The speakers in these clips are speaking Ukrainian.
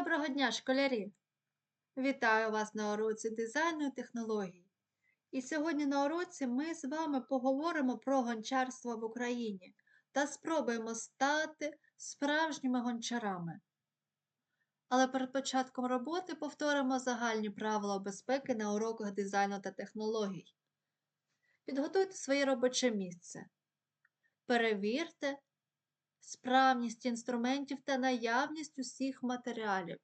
Доброго дня, школярі! Вітаю вас на уроці дизайну і технологій. І сьогодні на уроці ми з вами поговоримо про гончарство в Україні та спробуємо стати справжніми гончарами. Але перед початком роботи повторимо загальні правила безпеки на уроках дизайну та технологій. Підготуйте своє робоче місце. Перевірте справність інструментів та наявність усіх матеріалів.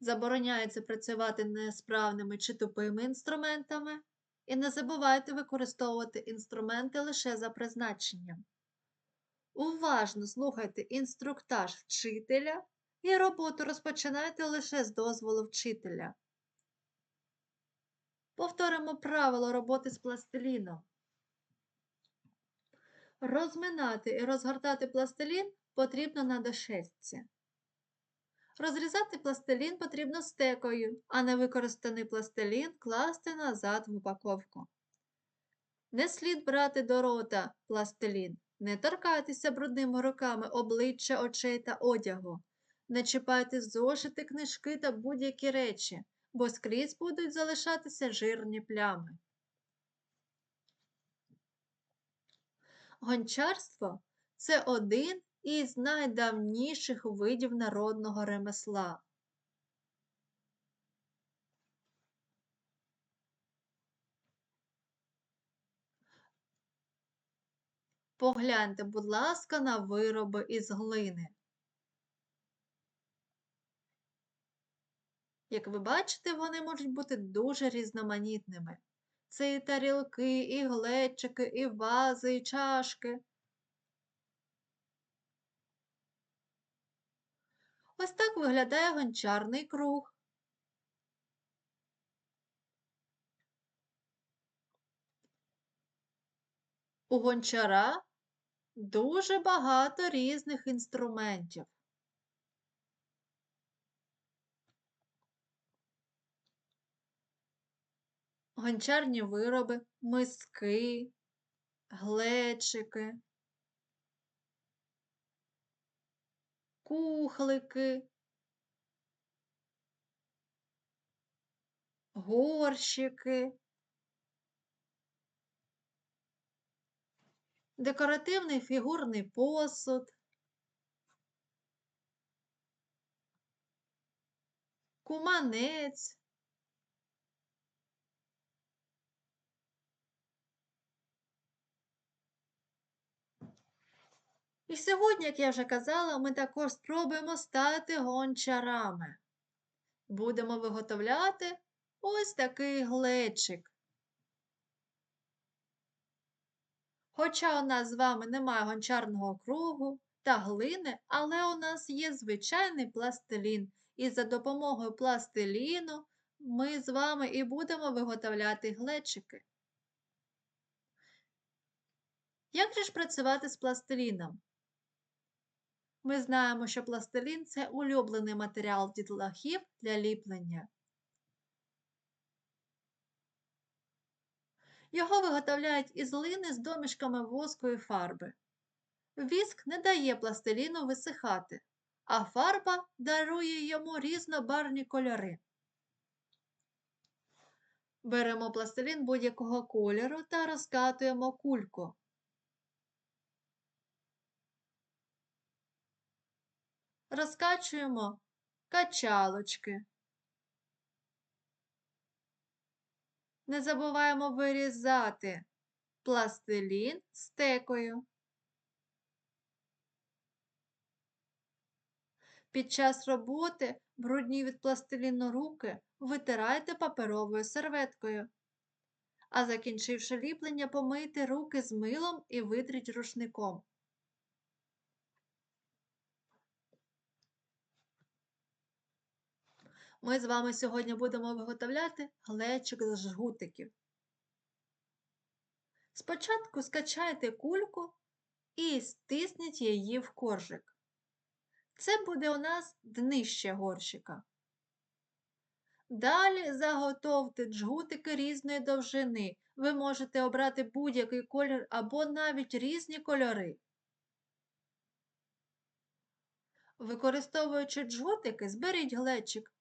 Забороняється працювати несправними чи тупими інструментами. І не забувайте використовувати інструменти лише за призначенням. Уважно слухайте інструктаж вчителя і роботу розпочинайте лише з дозволу вчителя. Повторимо правило роботи з пластиліном. Розминати і розгортати пластилін потрібно на дошестці. Розрізати пластилін потрібно стекою, а невикористаний пластилін класти назад в упаковку. Не слід брати до рота пластилін, не торкайтеся брудними руками обличчя очей та одягу. Не чіпайте зошити, книжки та будь-які речі, бо скрізь будуть залишатися жирні плями. Гончарство це один із найдавніших видів народного ремесла. Погляньте, будь ласка, на вироби із глини. Як ви бачите, вони можуть бути дуже різноманітними. Це і тарілки, і глечики, і вази, і чашки. Ось так виглядає гончарний круг. У гончара дуже багато різних інструментів. Гончарні вироби, миски, глечики, кухлики, горщики, декоративний фігурний посуд, куманець, І сьогодні, як я вже казала, ми також спробуємо стати гончарами. Будемо виготовляти ось такий глечик. Хоча у нас з вами немає гончарного кругу та глини, але у нас є звичайний пластилін. І за допомогою пластиліну ми з вами і будемо виготовляти глечики. Як же ж працювати з пластиліном? Ми знаємо, що пластилін це улюблений матеріал дітлахів для ліплення. Його виготовляють із глини з домішками воску і фарби. Віск не дає пластиліну висихати, а фарба дарує йому різнобарвні кольори. Беремо пластилін будь-якого кольору та розкатуємо кульку. Розкачуємо качалочки. Не забуваємо вирізати пластилін стекою. Під час роботи брудні від пластиліну руки витирайте паперовою серветкою. А закінчивши ліплення, помийте руки з милом і витріть рушником. Ми з вами сьогодні будемо виготовляти глечик з жгутиків. Спочатку скачайте кульку і стисніть її в коржик. Це буде у нас днище горщика. Далі заготовте джгутики різної довжини. Ви можете обрати будь-який колір або навіть різні кольори. Використовуючи джгутики, зберіть глечик.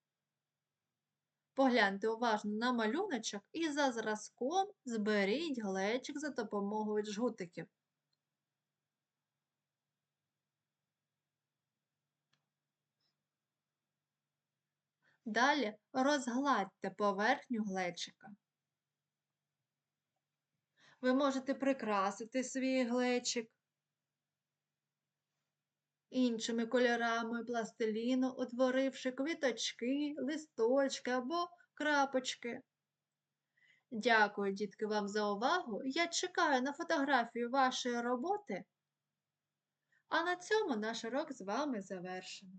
Погляньте уважно на малюночок і за зразком зберіть глечик за допомогою джгутиків. Далі розгладьте поверхню глечика. Ви можете прикрасити свій глечик іншими кольорами пластиліну, утворивши квіточки, листочки або крапочки. Дякую, дітки, вам за увагу. Я чекаю на фотографію вашої роботи. А на цьому наш урок з вами завершено.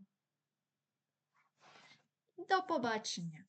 До побачення!